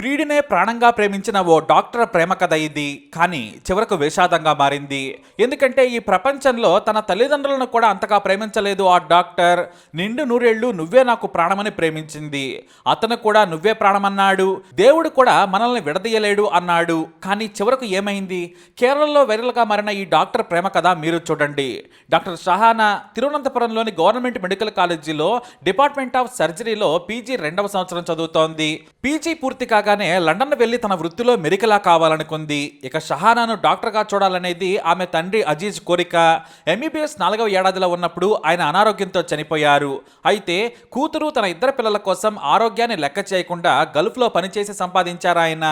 ప్రీడినే ప్రాణంగా ప్రేమించిన ఓ డాక్టర్ ప్రేమ కథ ఇది. కానీ చివరకు విషాదంగా మారింది. ఎందుకంటే ఈ ప్రపంచంలో తన తల్లిదండ్రులను కూడా అంతగా ప్రేమించలేదు ఆ డాక్టర్. నిండు నూరేళ్ళు నువ్వే నాకు ప్రాణమని ప్రేమించింది. అతను కూడా నువ్వే ప్రాణమన్నాడు. దేవుడు కూడా మనల్ని విడదీయలేడు అన్నాడు. కానీ చివరకు ఏమైంది? కేరళలో వైరల్గా మారిన ఈ డాక్టర్ ప్రేమ కథ మీరు చూడండి. డాక్టర్ షహానా తిరువనంతపురంలోని గవర్నమెంట్ మెడికల్ కాలేజీలో డిపార్ట్మెంట్ ఆఫ్ సర్జరీలో పీజీ రెండవ సంవత్సరం చదువుతోంది. పీజీ పూర్తి కాగానే లండన్ వెళ్ళి తన వృత్తిలో మెరికలా కావాలనుకుంది. ఇక షహానాను డాక్టర్గా చూడాలనేది ఆమె తండ్రి అజీజ్ కోరిక. ఎంబీబీఎస్ నాలుగవ ఏడాదిలో ఉన్నప్పుడు ఆయన అనారోగ్యంతో చనిపోయారు. అయితే కూతురు తన ఇద్దరు పిల్లల కోసం ఆరోగ్యాన్ని లెక్క చేయకుండా గల్ఫ్లో పనిచేసి సంపాదించారు ఆయన.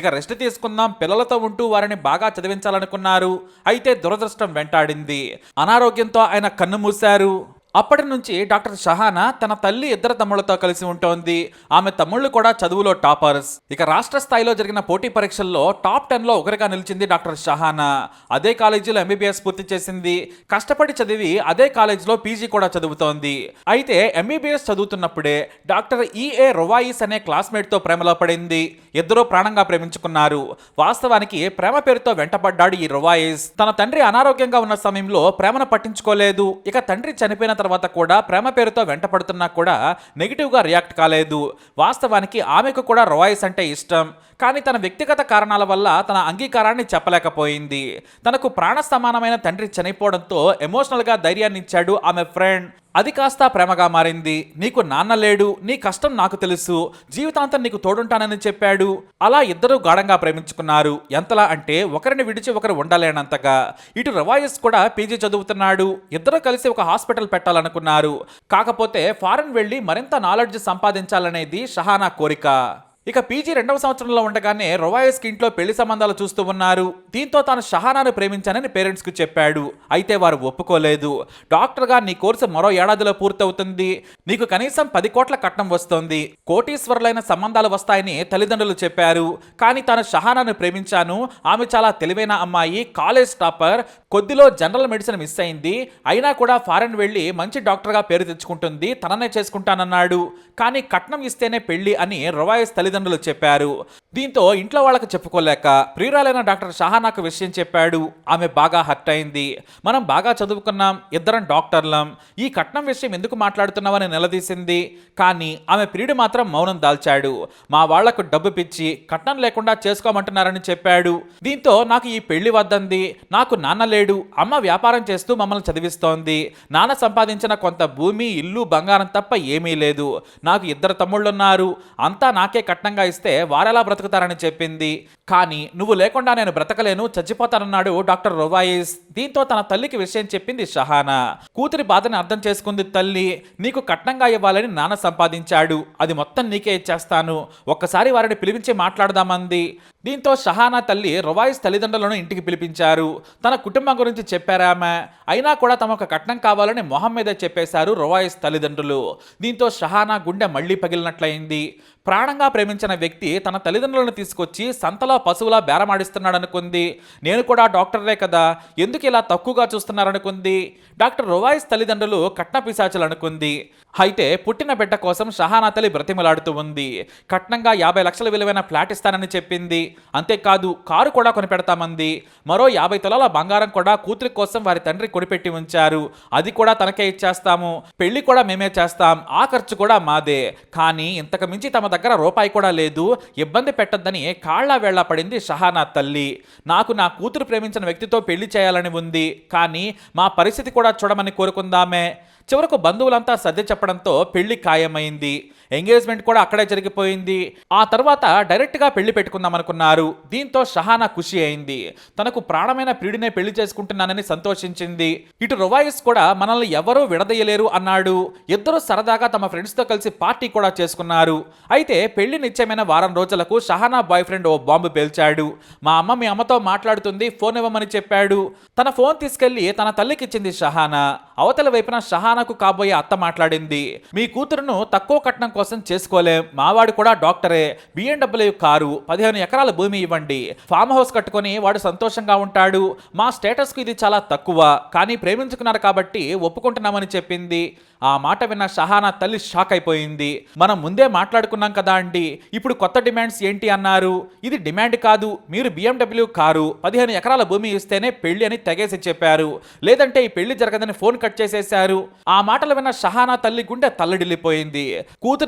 ఇక రెస్ట్ తీసుకుందాం పిల్లలతో ఉంటూ వారిని బాగా చదివించాలనుకున్నారు. అయితే దురదృష్టం వెంటాడింది. అనారోగ్యంతో ఆయన కన్ను మూశారు. అప్పటి నుంచి డాక్టర్ షహానా తన తల్లి ఇద్దరు తమ్ముళ్ళతో కలిసి ఉంటోంది. ఆమె తమ్ముళ్ళు కూడా చదువులో టాపర్స్. ఇక రాష్ట్ర స్థాయిలో జరిగిన పోటీ పరీక్షల్లో టాప్ టెన్లో ఒకరిగా నిలిచింది డాక్టర్ షహానా. అదే కాలేజీలో ఎంబీబీఎస్ పూర్తి చేసింది. కష్టపడి చదివి అదే కాలేజీలో పీజీ కూడా చదువుతోంది. అయితే ఎంబీబీఎస్ చదువుతున్నప్పుడే డాక్టర్ ఈఏ రొవాయిస్ అనే క్లాస్మేట్తో ప్రేమలో పడింది. ఇద్దరూ ప్రాణంగా ప్రేమించుకున్నారు. వాస్తవానికి ప్రేమ పేరుతో వెంటపడ్డాడు ఈ రొవాయిస్. తన తండ్రి అనారోగ్యంగా ఉన్న సమయంలో ప్రేమను పట్టించుకోలేదు. ఇక తండ్రి చనిపోయిన తర్వాత కూడా ప్రేమ పేరుతో వెంటపడుతున్నా కూడా నెగిటివ్గా రియాక్ట్ కాలేదు. వాస్తవానికి ఆమెకు కూడా రొవాయిస్ అంటే ఇష్టం. కానీ తన వ్యక్తిగత కారణాల వల్ల తన అంగీకారాన్ని చెప్పలేకపోయింది. తనకు ప్రాణ సమానమైన తండ్రి చనిపోవడంతో ఎమోషనల్గా ధైర్యాన్ని ఇచ్చాడు ఆమె ఫ్రెండ్ అది కాస్త ప్రేమగా మారింది. నీకు నాన్న లేడు నీ కష్టం నాకు తెలుసు జీవితాంతం నీకు తోడుంటానని చెప్పాడు. అలా ఇద్దరూ గాఢంగా ప్రేమించుకున్నారు. ఎంతలా అంటే ఒకరిని విడిచి ఒకరు ఉండలేనంతగా. ఇటు రవాయస్ కూడా పీజీ చదువుతున్నాడు. ఇద్దరు కలిసి ఒక హాస్పిటల్ పెట్టాలనుకున్నారు. కాకపోతే ఫారెన్ వెళ్ళి మరింత నాలెడ్జ్ సంపాదించాలనేది షహానా కోరిక. ఇక పీజీ రెండవ సంవత్సరంలో ఉండగానే రొవాయస్కి ఇంట్లో పెళ్ళి సంబంధాలు చూస్తూ ఉన్నారు. దీంతో తాను షహానాను ప్రేమించానని పేరెంట్స్కి చెప్పాడు. అయితే వారు ఒప్పుకోలేదు. డాక్టర్గా నీ కోర్సు మరో ఏడాదిలో పూర్తవుతుంది. నీకు కనీసం పది కోట్ల కట్నం వస్తోంది. కోటీశ్వరులైన సంబంధాలు వస్తాయని తల్లిదండ్రులు చెప్పారు. కానీ తాను షహానాను ప్రేమించాను. ఆమె చాలా తెలివైన అమ్మాయి కాలేజ్ టాపర్ కొద్దిలో జనరల్ మెడిసిన్ మిస్ అయింది. అయినా కూడా ఫారెన్ వెళ్ళి మంచి డాక్టర్గా పేరు తెచ్చుకుంటుంది. తననే చేసుకుంటానన్నాడు. కానీ కట్నం ఇస్తేనే పెళ్ళి అని రొవాయస్ తల్లిదండ్రులు చెప్పారు. దీంతో ఇంట్లో వాళ్ళకి చెప్పుకోలేక ప్రియురాలైన డాక్టర్ షహానాకు విషయం చెప్పాడు. ఆమె బాగా హర్ట్ అయింది. మనం బాగా చదువుకున్నాం. ఇద్దరం డాక్టర్లం. ఈ కట్నం విషయం ఎందుకు మాట్లాడుతున్నామని నిలదీసింది. కానీ ఆమె ప్రియుడు మాత్రం మౌనం దాల్చాడు. మా వాళ్ళకు డబ్బు పిచ్చి కట్నం లేకుండా చేసుకోమంటున్నారని చెప్పాడు. దీంతో నాకు ఈ పెళ్ళి వద్దంది. నాకు నాన్న లేడు. అమ్మ వ్యాపారం చేస్తూ మమ్మల్ని చదివిస్తోంది. నాన్న సంపాదించిన కొంత భూమి ఇల్లు బంగారం తప్ప ఏమీ లేదు. నాకు ఇద్దరు తమ్ముళ్ళున్నారు. అంతా నాకే కట్నంగా ఇస్తే వారెలా బ్రతుకుతారని చెప్పింది. కానీ నువ్వు లేకుండా నేను బ్రతకలేను చచ్చిపోతానన్నాడు డాక్టర్ రొవాయిస్. దీంతో తన తల్లికి విషయం చెప్పింది షహానా. కూతురి బాధని అర్థం చేసుకుంది తల్లి నీకు కట్నంగా ఇవ్వాలని నాన్న సంపాదించాడు అది మొత్తం నీకే ఇచ్చేస్తాను ఒక్కసారి వారిని పిలిపించి మాట్లాడదామంది. దీంతో షహానా తల్లి రొవాయిస్ తల్లిదండ్రులను ఇంటికి పిలిపించారు. తన కుటుంబం గురించి చెప్పారామె అయినా కూడా తమకు కట్నం కావాలని మొహం మీద చెప్పేశారు రొవాయిస్ తల్లిదండ్రులు. దీంతో షహానా గుండె మళ్ళీ పగిలినట్లయింది. ప్రాణంగా ప్రేమించిన వ్యక్తి తన తల్లిదండ్రులను తీసుకొచ్చి సంతలో పశువులా బేరమాడిస్తున్నాడనుకుంది. నేను కూడా డాక్టరే కదా ఎందుకు ఇలా తక్కువగా చూస్తున్నారనుకుంది? డాక్టర్ రువాయిస్ తల్లిదండ్రులు కట్న పిశాచులు అనుకుంది అయితే పుట్టిన బిడ్డ కోసం షహానా తల్లి బ్రతిమలాడుతూ ఉంది. కట్నంగా యాభై లక్షల విలువైన ఫ్లాట్ ఇస్తానని చెప్పింది. అంతేకాదు కారు కూడా కొనిపెడతామంది. మరో యాభై తులాల బంగారం కూడా కూతురి కోసం వారి తండ్రి కొనిపెట్టి ఉంచారు. అది కూడా తనకే ఇచ్చేస్తాము. పెళ్ళి కూడా మేమే చేస్తాం. ఆ ఖర్చు కూడా మాదే. కానీ ఇంతకు మించి తమ దగ్గర రూపాయి కూడా లేదు. ఇబ్బంది పెట్టొద్దని కాళ్ళ వేళ్ళ పడింది షహానా తల్లి. నాకు నా కూతురు ప్రేమించిన వ్యక్తితో పెళ్ళి చేయాలని ఉంది. కానీ మా పరిస్థితి కూడా చూడమని కోరుకుందామే. చివరకు బంధువులంతా సర్ది చెప్పడంతో పెళ్ళి ఖాయమైంది. ఎంగేజ్మెంట్ కూడా అక్కడే జరిగిపోయింది. ఆ తర్వాత డైరెక్ట్గా పెళ్ళి పెట్టుకుందాం అనుకున్నారు. దీంతో షహానా ఖుషి అయింది. తనకు ప్రాణమైన ప్రియుడినే పెళ్ళి చేసుకుంటున్నానని సంతోషించింది. ఇటు రువాయిస్ కూడా మనల్ని ఎవరూ విడదీయలేరు అన్నాడు. ఇద్దరు సరదాగా తమ ఫ్రెండ్స్తో కలిసి పార్టీ కూడా చేసుకున్నారు. అయితే పెళ్ళి నిత్యమైన వారం రోజులకు షహానా బాయ్ ఫ్రెండ్ ఓ బాంబు పేల్చాడు. మా అమ్మ మీ అమ్మతో మాట్లాడుతుంది ఫోన్ ఇవ్వమని చెప్పాడు. తన ఫోన్ తీసుకెళ్ళి తన తల్లికి ఇచ్చింది షహానా. అవతల వైపున షహానాకు కాబోయే అత్త మాట్లాడింది. మీ కూతురును తక్కువ కట్నం కోసం చేసుకోలేం. మావాడు కూడా డాక్టరే. బిఎండబ్ల్యూ కారు పదిహేను ఎకరాల భూమి ఇవ్వండి. ఫామ్ హౌస్ కట్టుకొని వాడు సంతోషంగా ఉంటాడు. మా స్టేటస్కు ఇది చాలా తక్కువ. కానీ ప్రేమించుకున్నారు కాబట్టి ఒప్పుకుంటున్నామని చెప్పింది. ఆ మాట విన్న షహానా తల్లి షాక్ అయిపోయింది. మనం ముందే మాట్లాడుకున్నాం కదా అండి. ఇప్పుడు కొత్త డిమాండ్స్ ఏంటి అన్నారు. ఇది డిమాండ్ కాదు. మీరు బిఎండబ్ల్యూ కారు పదిహేను ఎకరాల భూమి ఇస్తేనే పెళ్ళి అని తెగేసి చెప్పారు. లేదంటే ఈ పెళ్ళి జరగదని ఫోన్ కట్ చేసేశారు. ఆ మాటలు విన్న షహానా తల్లి గుండె తల్లడిల్లిపోయింది.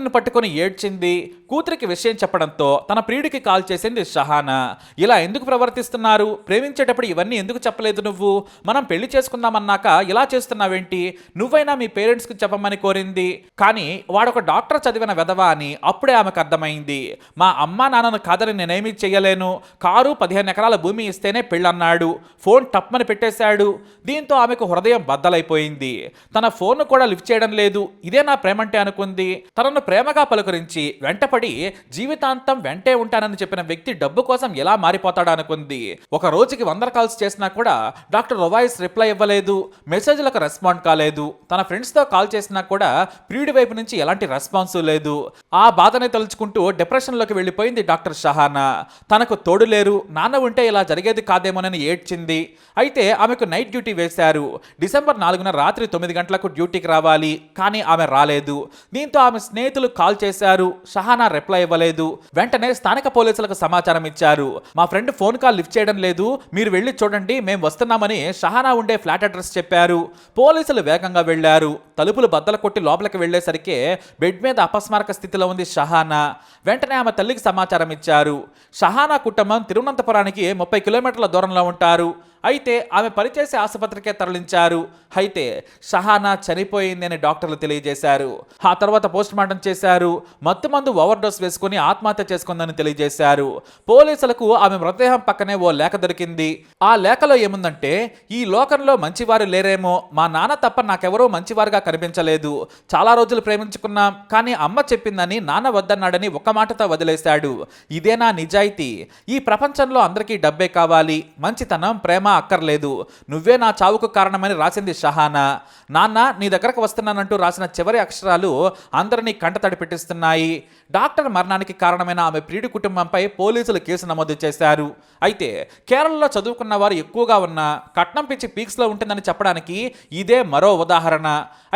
కూతురిని పట్టుకొని ఏడ్చింది. కూతురికి విషయం చెప్పడంతో తన ప్రియుడికి కాల్ చేసింది షహానా. ఇలా ఎందుకు ప్రవర్తిస్తున్నారు? ప్రేమించేటప్పుడు ఇవన్నీ ఎందుకు చెప్పలేదు నువ్వు? మనం పెళ్ళి చేసుకుందామన్నాక ఇలా చేస్తున్నావేంటి? నువ్వైనా మీ పేరెంట్స్కి చెప్పమని కోరింది. కానీ వాడొక డాక్టర్ చదివిన వెధవా అని అప్పుడే ఆమెకు అర్థమైంది. మా అమ్మా నాన్నను కాదని నేనేమీ చేయలేను కారు పదిహేను ఎకరాల భూమి ఇస్తేనే పెళ్ళన్నాడు. ఫోన్ టప్మని పెట్టేశాడు. దీంతో ఆమెకు హృదయం బద్దలైపోయింది. తన ఫోన్ కూడా లిఫ్ట్ చేయడం లేదు. ఇదే నా ప్రేమంటే అనుకుంది. తనను ప్రేమగా పలుకరించి వెంటపడి జీవితాంతం వెంటే ఉంటానని చెప్పిన వ్యక్తి డబ్బు కోసం ఎలా మారిపోతాడా అనుకుంది. ఒక రోజుకి వందల కాల్స్ చేసినా కూడా డాక్టర్ రొవాయిస్ రిప్లై ఇవ్వలేదు మెసేజ్లకు రెస్పాండ్ కాలేదు తన ఫ్రెండ్స్తో కాల్ చేసినా కూడా ప్రియుడి వైపు నుంచి ఎలాంటి రెస్పాన్స్ లేదు. ఆ బాధని తలుచుకుంటూ డిప్రెషన్లోకి వెళ్ళిపోయింది డాక్టర్ షహానా. తనకు తోడు లేరు నాన్న ఉంటే ఇలా జరిగేది కాదేమోనని ఏడ్చింది. అయితే ఆమెకు నైట్ డ్యూటీ వేశారు. డిసెంబర్ నాలుగున రాత్రి తొమ్మిది గంటలకు డ్యూటీకి రావాలి కానీ ఆమె రాలేదు. దీంతో ఆమె స్నేహితులు కాల్ చేశారు. షహానా రిప్లై ఇవ్వలేదు. వెంటనే స్థానిక పోలీసులకు సమాచారం ఇచ్చారు. మా ఫ్రెండ్ ఫోన్ కాల్ లిఫ్ట్ చేయడం లేదు. మీరు వెళ్ళి చూడండి. మేము వస్తున్నామని షహానా ఉండే ఫ్లాట్ అడ్రస్ చెప్పారు. పోలీసులు వేగంగా వెళ్ళారు తలుపులు బద్దలు కొట్టి లోపలికి వెళ్ళేసరికి బెడ్ మీద అపస్మారక స్థితిలో ఉంది షహానా. వెంటనే ఆమె తల్లికి సమాచారం ఇచ్చారు. షహానా కుటుంబం తిరువనంతపురానికి ముప్పై కిలోమీటర్ల దూరంలో ఉంటారు. అయితే ఆమె పనిచేసే ఆసుపత్రికే తరలించారు. అయితే షహానా చనిపోయింది అని డాక్టర్లు తెలియజేశారు. ఆ తర్వాత పోస్ట్ మార్టం చేశారు. మత్తు మందు ఓవర్ డోస్ వేసుకుని ఆత్మహత్య చేసుకుందని తెలియజేశారు. పోలీసులకు ఆమె మృతదేహం పక్కనే ఓ లేఖ దొరికింది. ఆ లేఖలో ఏముందంటే ఈ లోకంలో మంచివారు లేరేమో మా నాన్న తప్ప నాకెవరూ మంచివారుగా కనిపించలేదు. చాలా రోజులు ప్రేమించుకున్నాం కానీ అమ్మ చెప్పిందని నాన్న వద్దన్నాడని ఒక్క మాటతో వదిలేశాడు. ఇదేనా నిజాయితీ. ఈ ప్రపంచంలో అందరికీ డబ్బే కావాలి. మంచితనం ప్రేమ అక్కర్లేదు. నువ్వే నా చావుకు కారణమని రాసింది షహానా. నాన్న నీ దగ్గరకు వస్తున్నానంటూ రాసిన చివరి అక్షరాలు అందరినీ కంటతడి పెట్టిస్తున్నాయి. డాక్టర్ మరణానికి కారణమైన ఆమె ప్రియుడి కుటుంబంపై పోలీసులు కేసు నమోదు చేశారు. అయితే కేరళలో చదువుకున్న వారు ఎక్కువగా ఉన్న కట్నం పిచ్చి పీక్స్లో ఉంటుందని చెప్పడానికి ఇదే మరో ఉదాహరణ.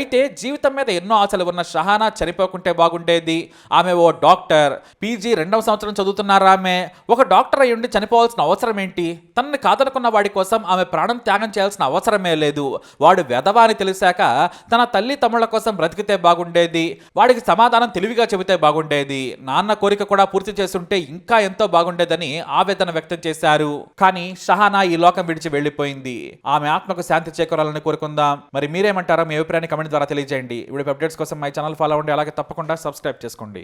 అయితే జీవితం మీద ఎన్నో ఆశలు ఉన్న షహానా చనిపోకుంటే బాగుండేది. ఆమె ఓ డాక్టర్. పీజీ రెండవ సంవత్సరం చదువుతున్నారా ఆమె? ఒక డాక్టర్ అయి ఉండి చనిపోవాల్సిన అవసరం ఏంటి? తనని కాదనుకున్న వాడి కోసం ఆమె ప్రాణం త్యాగం చేయాల్సిన అవసరమే లేదు. వాడు వెధవా అని తెలిసాక తన తల్లి తమ్ముళ్ళ కోసం బ్రతికితే బాగుండేది. వాడికి సమాధానం తెలివిగా చెబితే బాగుండేది. నాన్న కోరిక కూడా పూర్తి చేస్తుంటే ఇంకా ఎంతో బాగుండేదని ఆవేదన వ్యక్తం చేశారు. కానీ షహానా ఈ లోకం విడిచి వెళ్ళిపోయింది. ఆమె ఆత్మకు శాంతి చేకూరాలని కోరుకుందాం. మరి మీరేమంటారా మీ అభిప్రాయాన్ని కామెంట్ ద్వారా తెలియజేయండి. ఇప్పుడు అప్డేట్స్ కోసం మై ఛానల్ ఫాలో అవ్వండి. అలాగే తప్పకుండా సబ్స్క్రైబ్ చేసుకోండి.